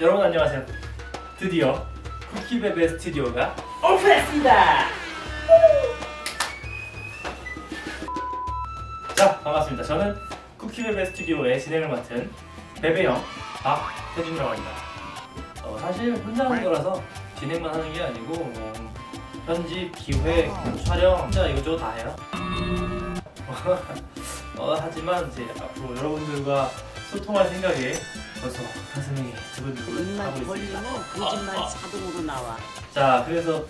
여러분 안녕하세요. 드디어 쿠키베베 스튜디오가 오픈했습니다. 자 반갑습니다. 저는 쿠키베베 스튜디오의 진행을 맡은 베베형 박태준이라고 합니다. 어, 사실 혼자 하는 거라서 진행만 하는 게 아니고 뭐, 편집, 기획, 촬영 진짜 이것저것 다 해요. 어, 하지만 이제 앞으로 여러분들과 소통할 생각에 벌써 가슴이 두근두근 입만 하고 있습니다. 벌리면 거짓말 자동으로 나와. 자, 그래서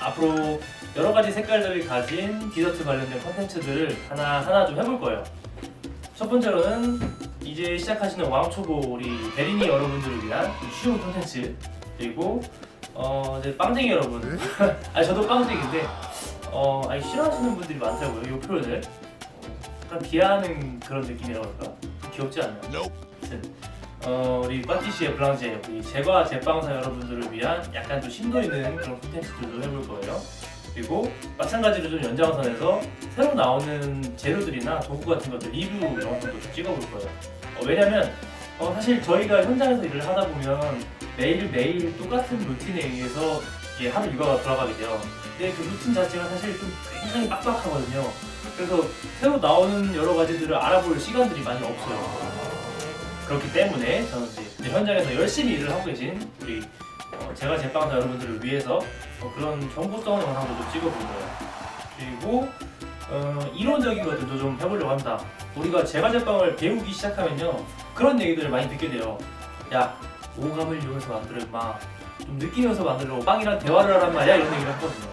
앞으로 여러 가지 색깔들을 가진 디저트 관련된 컨텐츠들을 하나 하나 좀 해볼 거예요. 첫 번째로는 이제 시작하시는 왕초보 우리 대리니 여러분들을 위한 좀 쉬운 컨텐츠 그리고 어 이제 빵쟁이 여러분, 아니 저도 빵쟁인데 어 아니 싫어하시는 분들이 많더라고요 이 표현을 약간 비하하는 그런 느낌이라고 할까 귀엽지 않나요? 아무튼 어, 우리 빠티시의 블랑제 우리 제과 제빵사 여러분들을 위한 약간 좀 심도 있는 그런 콘텐츠들도 해볼 거예요. 그리고 마찬가지로 좀 연장선에서 새로 나오는 재료들이나 도구 같은 것들 리뷰 영상도 좀 찍어볼 거예요. 어, 왜냐면 어, 사실 저희가 현장에서 일을 하다 보면 매일 매일 똑같은 루틴에 의해서 이게 하루 육아가 돌아가게 돼요. 근데 그 루틴 자체가 사실 좀 굉장히 빡빡하거든요. 그래서 새로 나오는 여러 가지들을 알아볼 시간들이 많이 없어요. 그렇기 때문에 저는 이제 현장에서 열심히 일을 하고 계신 우리 어, 제가 제빵사 여러분들을 위해서 어, 그런 정보성 영상도 좀 찍어볼 거예요. 그리고 어, 이론적인 것들도 좀 해보려고 합니다. 우리가 제과 제빵을 배우기 시작하면요 그런 얘기들을 많이 듣게 돼요. 야 오감을 이용해서 만들어 임마 좀 느끼면서 만들려고 빵이랑 대화를 하란 말이야 이런 얘기를 하거든요.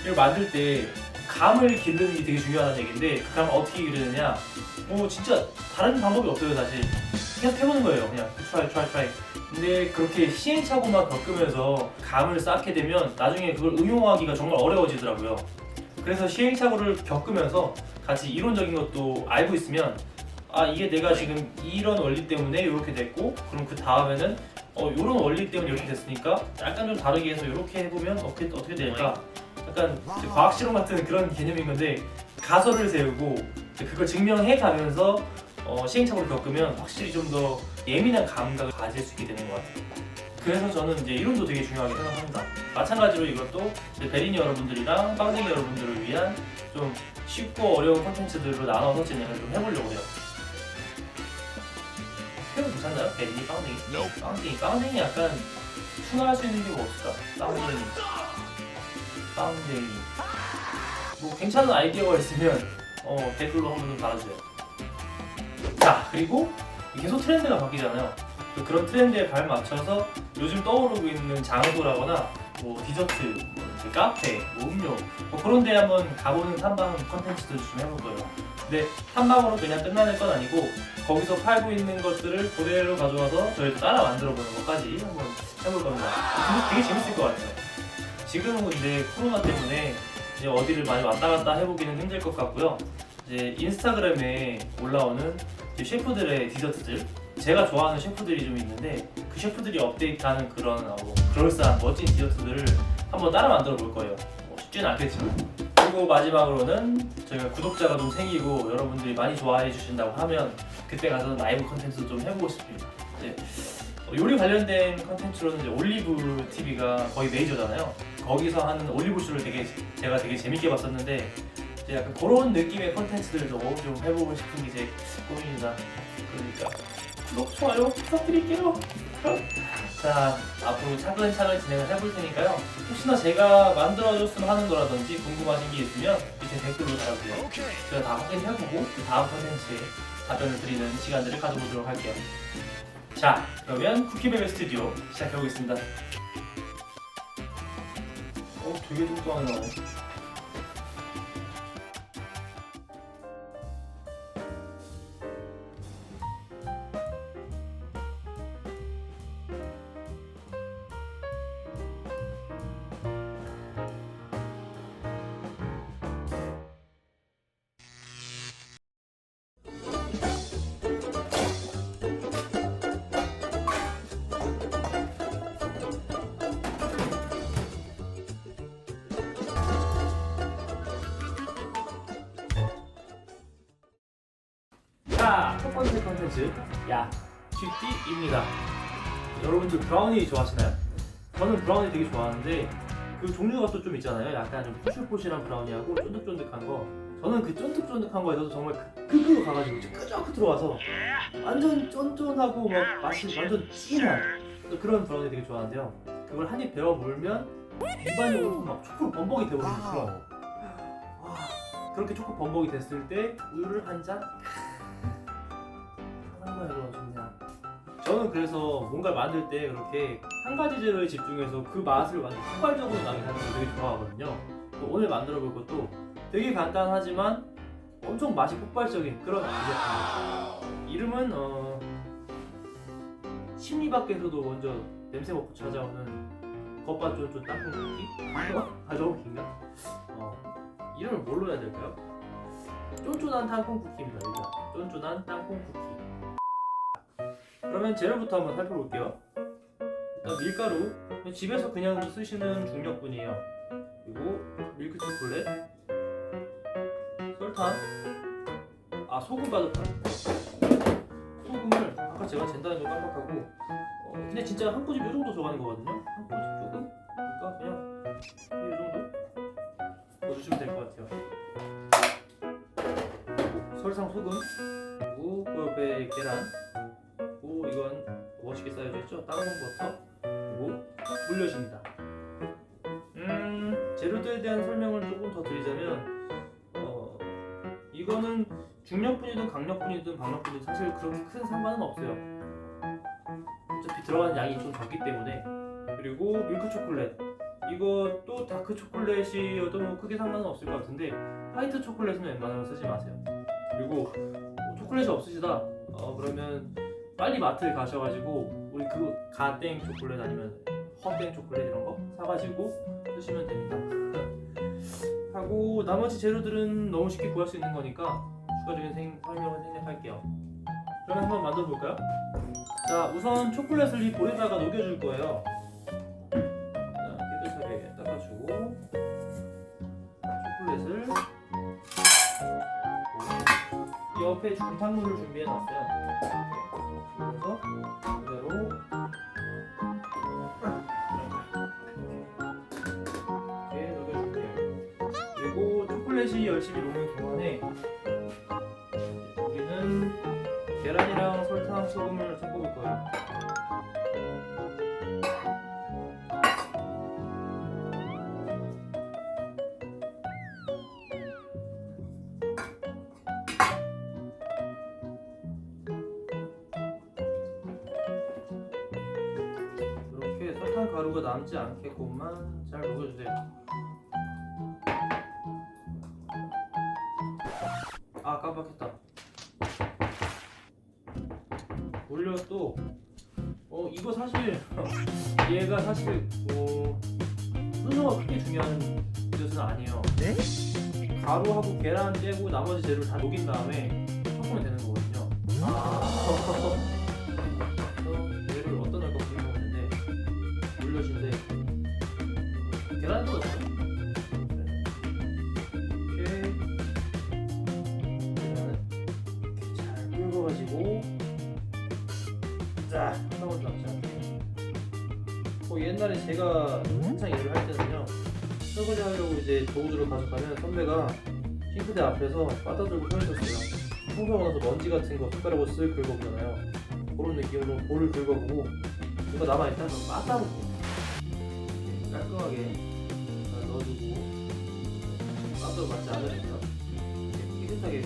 이걸 만들 때 감을 기르는 게 되게 중요하다는 얘기인데 그 감을 어떻게 기르느냐 뭐 진짜 다른 방법이 없어요 사실 계속 해보는 거예요 그냥. 트라이 트라이 트라이 근데 그렇게 시행착오만 겪으면서 감을 쌓게 되면 나중에 그걸 응용하기가 정말 어려워지더라고요. 그래서 시행착오를 겪으면서 같이 이론적인 것도 알고 있으면 아 이게 내가 지금 이런 원리 때문에 이렇게 됐고 그럼 그 다음에는 어 이런 원리 때문에 이렇게 됐으니까 약간 좀 다르게 해서 이렇게 해보면 어떻게 어떻게 될까? 약간 과학 실험 같은 그런 개념인 건데 가설을 세우고 이제 그걸 증명해 가면서 어, 시행착오를 겪으면 확실히 좀 더 예민한 감각을 가질 수 있게 되는 것 같아요. 그래서 저는 이제 이론도 되게 중요하게 생각합니다. 마찬가지로 이것도 베리니 여러분들이랑 빵쟁이 여러분들을 위한 좀 쉽고 어려운 콘텐츠들로 나눠서 진행을 좀 해보려고 해요. 표현 괜찮나요? 베리니 빵쟁이? 빵쟁이 빵쟁이 약간 순화할 수 있는 게 뭐 없을까? 빵쟁이 빵쟁이 뭐 괜찮은 아이디어가 있으면 어, 댓글로 한번 좀 달아주세요. 자 그리고 계속 트렌드가 바뀌잖아요. 또 그런 트렌드에 발 맞춰서 요즘 떠오르고 있는 장소라거나 뭐 디저트, 뭐 이렇게 카페, 뭐 음료 뭐 그런 데 한번 가보는 탐방 컨텐츠도 좀 해볼 거예요. 근데 탐방으로 그냥 끝나는 건 아니고 거기서 팔고 있는 것들을 그대로 가져와서 저희도 따라 만들어 보는 것까지 한번 해볼 겁니다. 되게 재밌을 것 같아요. 지금은 근데 코로나 때문에 이제 어디를 많이 왔다 갔다 해보기는 힘들 것 같고요. 이제 인스타그램에 올라오는 이제 셰프들의 디저트들 제가 좋아하는 셰프들이 좀 있는데 그 셰프들이 업데이트하는 그런 어, 뭐 그럴싸한 멋진 디저트들을 한번 따라 만들어 볼 거예요. 뭐 쉽지는 않겠지만 그리고 마지막으로는 저희가 구독자가 좀 생기고 여러분들이 많이 좋아해 주신다고 하면 그때 가서 라이브 컨텐츠 좀 해보고 싶습니다. 이제 어, 요리 관련된 컨텐츠로는 이제 올리브 TV가 거의 메이저잖아요. 거기서 하는 올리브 쇼를 되게 제가 되게 재밌게 봤었는데 이제 약간 그런 느낌의 컨텐츠들도 좀 해보고 싶은 게 제 꿈입니다. 그러니까 구독 좋아요 부탁드릴게요. 자 앞으로 차근차근 진행을 해볼 테니까요. 혹시나 제가 만들어줬으면 하는 거라든지 궁금하신 게 있으면 밑에 댓글로 달아주세요. 제가 다 확인해보고 그 다음 컨텐츠에 답변을 드리는 시간들을 가져보도록 할게요. 자 그러면 쿠키베베 스튜디오 시작해보겠습니다. 어 되게 나오네. 번째 컨텐츠 야 큐티입니다. 여러분들 브라우니 좋아하시나요? 저는 브라우니 되게 좋아하는데 그 종류가 또 좀 있잖아요. 약간 좀 포실포실한 브라우니하고 쫀득쫀득한 거. 저는 그 쫀득쫀득한 거에서도 정말 그 극으로 가가지고 끄적끄 들어와서 완전 쫀쫀하고 막 맛이 완전 진한 또 그런 브라우니 되게 좋아하는데요. 그걸 한 입 베어 물면 입안이 막 초코 범벅이 되어버리는 그런. 와, 그렇게 초코 범벅이 됐을 때 우유를 한 잔. 저는 그래서 뭔가 만들 때 그렇게 한 가지 재료에 집중해서 그 맛을 완전 폭발적으로 나게 하는 걸 되게 좋아하거든요. 또 오늘 만들어 볼 것도 되게 간단하지만 엄청 맛이 폭발적인 그런 디저트입니다. 이름은 어 심리 밖에서도 먼저 냄새 맡고 찾아오는 겉바 쫀쫀 땅콩 쿠키? 아 너무 긴가? 어 이름을 뭘로 해야 될까요? 쫀쫀한 땅콩 쿠키입니다. 쫀쫀한 땅콩 쿠키. 그러면 재료부터 한번 살펴볼게요. 일단 밀가루 집에서 그냥 쓰시는 중력분이에요. 그리고 밀크 초콜릿, 설탕, 아 소금 빠졌다. 소금을 아까 제가 잰다는 걸 깜빡하고 어, 근데 진짜 한 꼬집 이 정도 들어가는 거거든요. 한 꼬집 조금? 그러니까 그냥 이 정도 넣어주시면 될 것 같아요. 설탕, 소금, 그리고 그 옆에 계란, 멋있게 쌓여져 있죠. 다운 버터, 그리고 물엿입니다. 음 재료들에 대한 설명을 조금 더 드리자면 어 이거는 중력분이든 강력분이든 박력분이든 사실 그렇게 큰 상관은 없어요. 어차피 들어가는 양이 좀 적기 때문에 그리고 밀크 초콜릿 이것도 다크 초콜릿이어도 뭐 크게 상관은 없을 것 같은데 화이트 초콜릿은 웬만하면 쓰지 마세요. 그리고 뭐 초콜릿이 없으시다 어 그러면 빨리 마트에 가셔가지고 우리 그 가땡 초콜릿 아니면 허땡 초콜릿 이런 거 사가지고 쓰시면 됩니다. 하고 나머지 재료들은 너무 쉽게 구할 수 있는 거니까 추가적인 생, 설명을 생략할게요. 그럼 한번 만들어 볼까요? 자 우선 초콜릿을 이 볼에다가 녹여줄 거예요. 자, 깨끗하게 닦아주고 초콜릿을 이 옆에 중탕물을 준비해 놨어요. 초콜릿이 열심히 녹는 동안에 우리는 계란이랑 설탕, 소금을 섞어볼 거예요. 이렇게 설탕 가루가 남지 않게끔만 잘 녹여주세요. 사실 뭐 순서가 그렇게 중요한 것은 아니에요. 네? 가루하고 계란 떼고 나머지 재료를 다 녹인 다음에 섞으면 되는 거거든요. 그 제가 한창 일을 할 때는요 설거지 하려고 이제 도구들을 가져가면 선배가 싱크대 앞에서 빠다 들고 서 있었어요. 청소하고 나서 먼지 같은 거 손가락으로 쓱 긁어보잖아요. 그런 느낌으로 볼을 긁어보고 이거 남아있다? 빠따로 이렇게 깔끔하게 잘 넣어주고 빠따로 맞지 않으니까 깨끗하게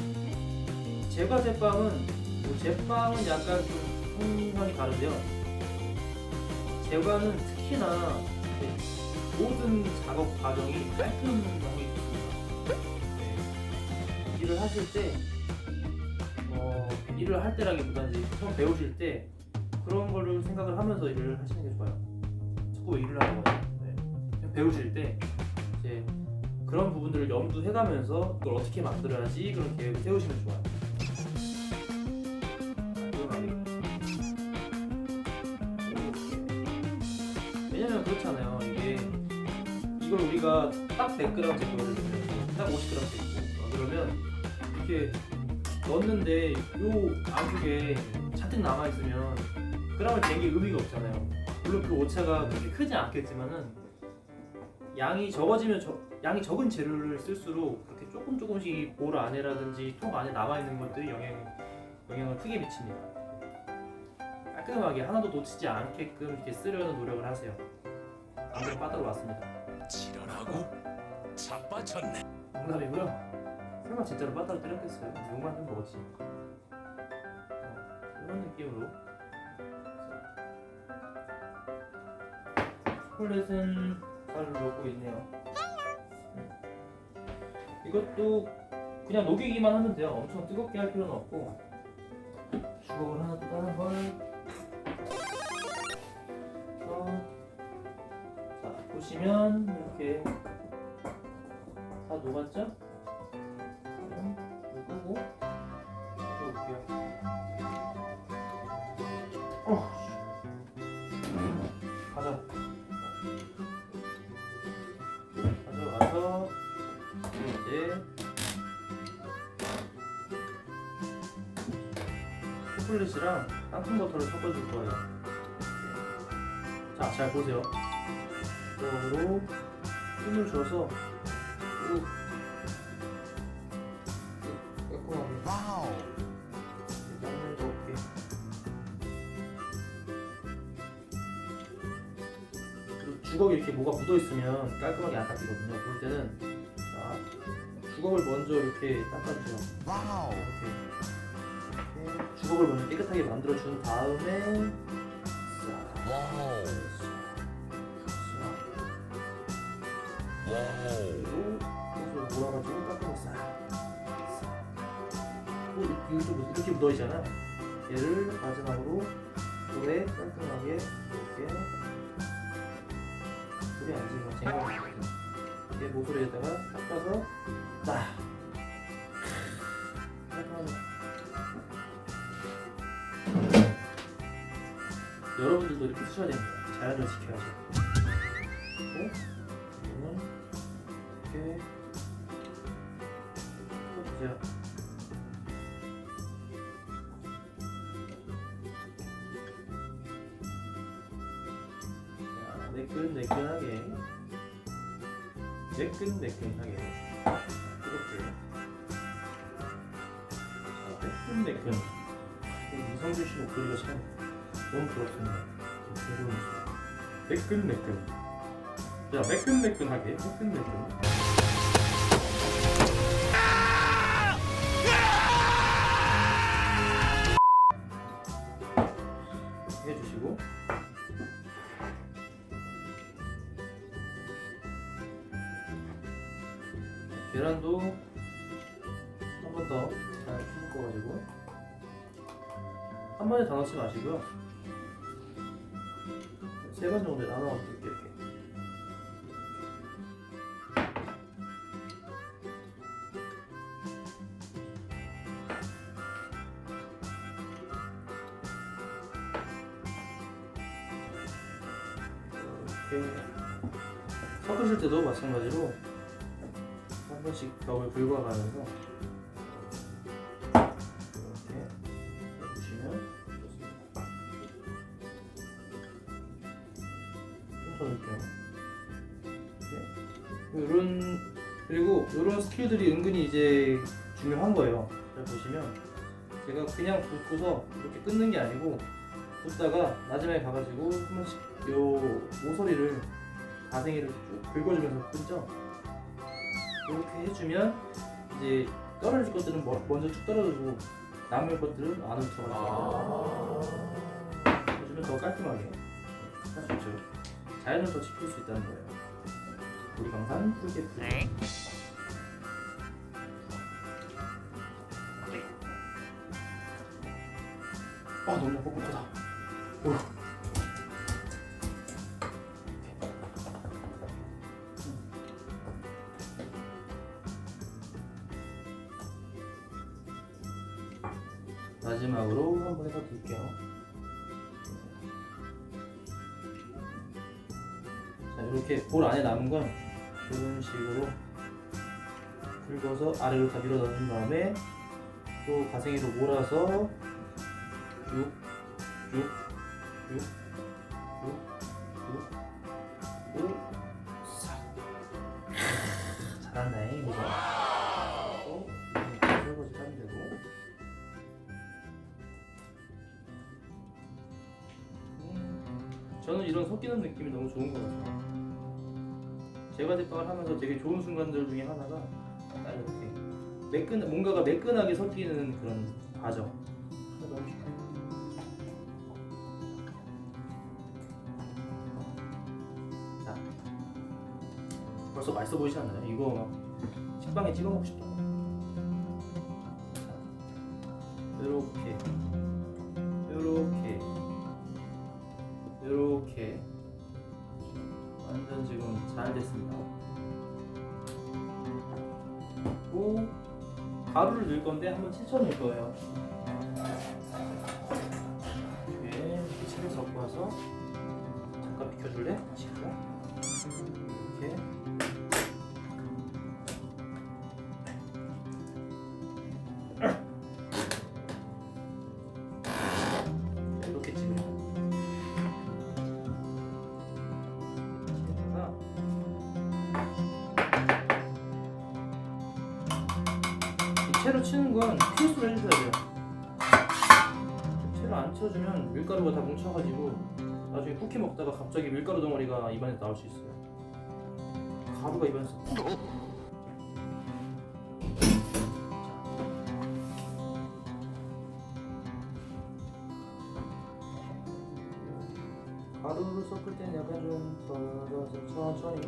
제과 제빵은 뭐 제빵은 약간 좀 성향이 다른데요. 제과는 특히나 이제 모든 작업 과정이 깔끔한 경우가 있습니다. 네. 일을 하실 때, 어, 일을 할 때라기보다는 이제 처음 배우실 때 그런 거를 생각을 하면서 일을 하시는 게 좋아요. 자꾸 일을 하는 거예요. 네. 배우실 때 이제 그런 부분들을 염두해가면서 그걸 어떻게 만들어야지 그런 계획을 세우시면 좋아요. 그렇잖아요. 이게 이걸 우리가 딱 100g 제거를 딱 50g 제거 그러면 이렇게 넣었는데 요 안쪽에 잔뜩 남아 있으면 그러면 된게 의미가 없잖아요. 물론 그 오차가 그렇게 크지 않겠지만은 양이 적어지면 저- 양이 적은 재료를 쓸수록 그렇게 조금 조금씩 볼 안에라든지 통 안에 남아 있는 것들이 영향 영향을 크게 미칩니다. 깔끔하게 하나도 놓치지 않게끔 이렇게 쓰려는 노력을 하세요. 안 그럼 빠따로 왔습니다. 지랄하고 자빠졌네. 농담이고요. 설마 진짜로 빠따로 때렸겠어요? 욕만 좀 먹었지. 어, 이런 느낌으로. 초콜릿은 잘 녹고 있네요. 음. 이것도 그냥 녹이기만 하면 돼요. 엄청 뜨겁게 할 필요는 없고. 주걱을 하나 또 다른 걸. 보시면 이렇게 다 녹았죠? 그럼 누르고 넣어볼게요. 어. 가자. 가져가서 이제 초콜릿이랑 땅콩 버터를 섞어줄 거예요. 자, 잘 보세요. 이거로 힘을 줘서 쭉 깔끔하게 와우. 양을 넣을게. 그리고 주걱에 이렇게 뭐가 묻어 있으면 깔끔하게 안 닦이거든요. 그럴 때는 자 주걱을 먼저 이렇게 닦아주세요. 와우. 이렇게, 이렇게 주걱을 먼저 깨끗하게 만들어 준 다음에 자, 와우. 좀 이렇게 묻어 있잖아. 얘를 마지막으로 물에 깔끔하게 이렇게 물이 안 지면 쟁여. 이게 모서리에다가 닦아서 딱. 깔끔하네. 여러분들도 이렇게 쓰셔야 됩니다. 자연을 지켜야죠. 그리고 이거는 이렇게 풀어주세요. 매끈매끈하게 이렇게. 자, 매끈매끈 이 이성준 씨 목소리가 참 너무 부럽습니다. 매끈매끈. 자 매끈매끈하게 매끈매끈 넣지 마시고요. 세 번 정도에 나눠 넣을게요 이렇게. 이렇게. 섞으실 때도 마찬가지로 한 번씩 벽을 긁어가면서 스킬들이 은근히 이제 중요한 거예요. 잘 보시면 제가 그냥 붓고서 이렇게 끊는 게 아니고 붓다가 마지막에 가가지고 한 번씩 요 모서리를 가생이를 쭉 긁어주면서 끊죠. 이렇게 해주면 이제 떨어질 것들은 뭐- 먼저 쭉 떨어지고 남을 것들은 안 훔쳐가지고 해주면 더 깔끔하게 할 수 있죠. 자연을 더 지킬 수 있다는 거예요. 우리 강산 풀게 풀. 아 너무 뻑뻑하다. 오. 마지막으로 한 번에 더 둘게요. 자 이렇게 볼 안에 남은 건 이런 식으로 긁어서 아래로 다 밀어 넣은 다음에 또 가생이로 몰아서 쭉쭉 6, 5, 4. 잘한다, 이거. 어, 설거지 하면 되고. 음, 저는 이런 섞이는 느낌이 너무 좋은 것 같아요. 제과 제빵을 하면서 되게 좋은 순간들 중에 하나가 딱 이렇게 매끈 뭔가가 매끈하게 섞이는 그런 과정. 맛있어 보이지 않나요? 이거 막 식빵에 찍어 먹고 싶다. 자, 이렇게, 이렇게, 이렇게 완전 지금 잘 됐습니다. 그리고 가루를 넣을 건데 한번 채쳐 넣을 거예요. 건 필수로 해주셔야 돼요. 채로 안 쳐주면 밀가루가 다 뭉쳐가지고 나중에 쿠키 먹다가 갑자기 밀가루 덩어리가 입안에 나올 수 있어요. 가루가 입안에서 가루를 섞을 때는 약간 좀 덜어서 천천히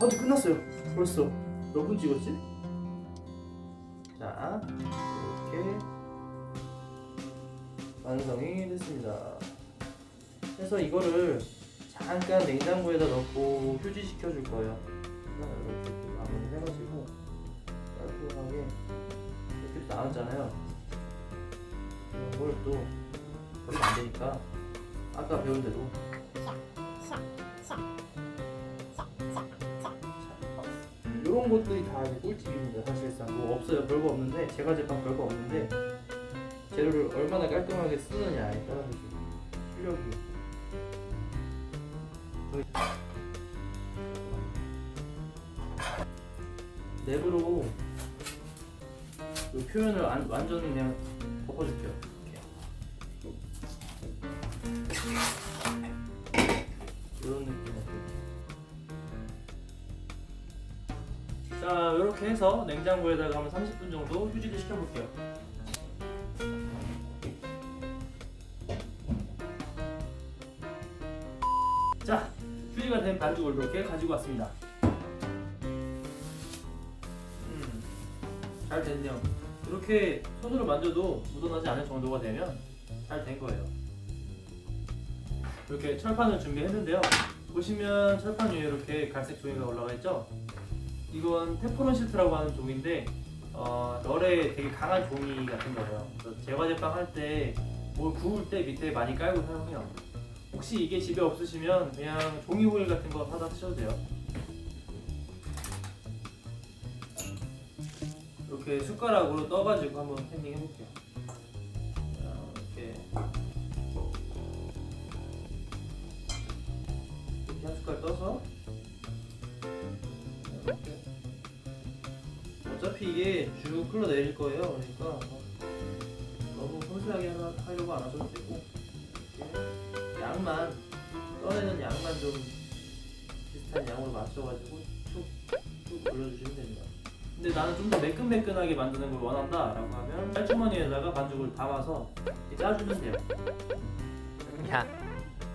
아, 이제 끝났어요. 벌써 몇 분 찍었지? 자, 이렇게 완성이 됐습니다. 그래서 이거를 잠깐 냉장고에다 넣고 휴지시켜 줄 거예요. 이렇게 마무리 해가지고 깔끔하게 이렇게 또 나왔잖아요. 이걸 또 버리면 안 되니까 아까 배운 대로 이런 것들이 다 이제 꿀팁입니다. 사실상 뭐 없어요. 별거 없는데 제가 제빵 별거 없는데 재료를 얼마나 깔끔하게 쓰느냐에 따라서 좀 실력이 랩으로 이 표현을 안, 완전히 그냥 덮어줄게요. 이렇게. 자, 이렇게 해서 냉장고에다가 한번 30분 정도 휴지를 시켜볼게요. 자, 휴지가 된 반죽을 이렇게 가지고 왔습니다. 음, 잘 됐네요. 이렇게 손으로 만져도 묻어나지 않을 정도가 되면 잘 된 거예요. 이렇게 철판을 준비했는데요. 보시면 철판 위에 이렇게 갈색 종이가 올라가 있죠? 이건 테프론 시트라고 하는 종인데 어, 열에 되게 강한 종이 같은 거예요. 그래서 제과제빵 할 때 뭘 구울 때 밑에 많이 깔고 사용해요. 혹시 이게 집에 없으시면 그냥 종이 호일 같은 거 사다 쓰셔도 돼요. 이렇게 숟가락으로 떠가지고 한번 팬딩 해볼게요. 자, 이렇게 이렇게 한 숟갈 떠서 이게 쭉 흘러내릴 거예요. 그러니까 너무 섬세하게 하려고 안 하셔도 되고 양만 떠내는 양만 좀 비슷한 양으로 맞춰가지고 툭툭 올려주시면 됩니다. 근데 나는 좀 더 매끈매끈하게 만드는 걸 원한다 라고 하면 짤주머니에다가 반죽을 담아서 이렇게 짜주면 돼요. 야,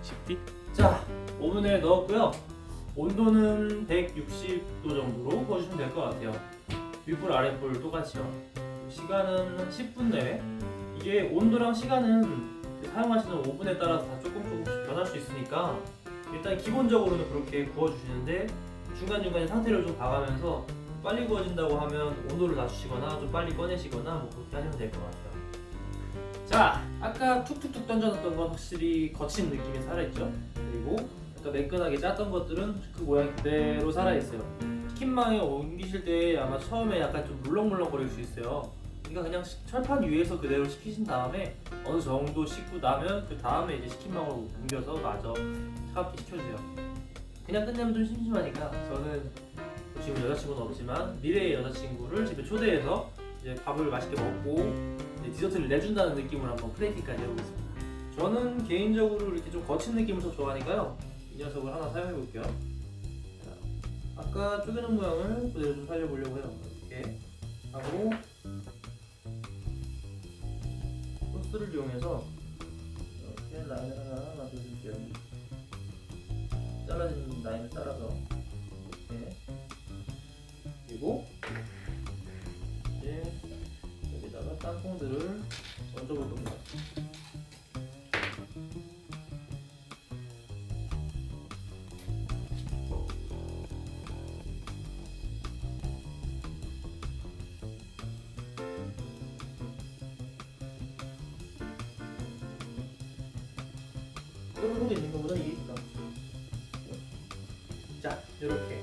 식비? 자, 오븐에 넣었고요. 온도는 160도 정도로 구워주시면 될 것 같아요. 윗불 아랫불 똑같이요. 시간은 한 10분 내에. 이게 온도랑 시간은 그 사용하시는 오븐에 따라서 다 조금 조금씩 변할 수 있으니까 일단 기본적으로는 그렇게 구워주시는데 중간중간에 상태를 좀 봐가면서 빨리 구워진다고 하면 온도를 낮추시거나 좀 빨리 꺼내시거나 뭐 그렇게 하시면 될 것 같아요. 자, 아까 툭툭툭 던져놨던 건 확실히 거친 느낌이 살아있죠. 그리고 아까 매끈하게 짰던 것들은 그 모양 그대로 살아있어요. 치킨망에 옮기실 때 아마 처음에 약간 좀 물렁물렁 거릴 수 있어요. 그러니까 그냥 시- 철판 위에서 그대로 식히신 다음에 어느 정도 식고 나면 그 다음에 이제 치킨망으로 옮겨서 마저 차갑게 식혀주세요. 그냥 끝내면 좀 심심하니까 저는 지금 여자친구는 없지만 미래의 여자친구를 집에 초대해서 이제 밥을 맛있게 먹고 이제 디저트를 내준다는 느낌으로 한번 플레이팅까지 해보겠습니다. 저는 개인적으로 이렇게 좀 거친 느낌을 더 좋아하니까요. 이 녀석을 하나 사용해 볼게요. 자, 아까 쪼개는 모양을 그대로 좀 살려보려고 해요. 이렇게 하고 소스를 이용해서 이렇게 라인을 하나 만들어줄게요. 잘라진 라인을 따라서 이렇게 그리고 이제 여기다가 땅콩들을 얹어볼 겁니다. 뾰로로 있는 것보다 이게 더 자, 이렇게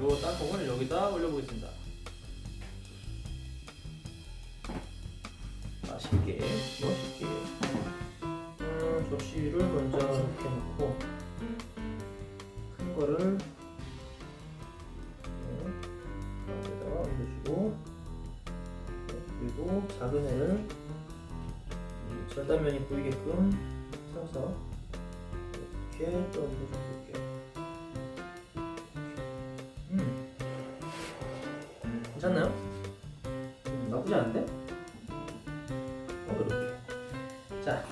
요 땅콩을 여기다 올려보겠습니다. 맛있게, 멋있게. 음, 접시를 먼저 이렇게 놓고 큰 거를 이렇게 여기다가 올려주고 네, 그리고 작은 애를 이 절단면이 보이게끔 서서 이렇게 또 올려줄게요. 음. 괜찮나요? 음, 나쁘지 않은데? 어, 이렇게. 자,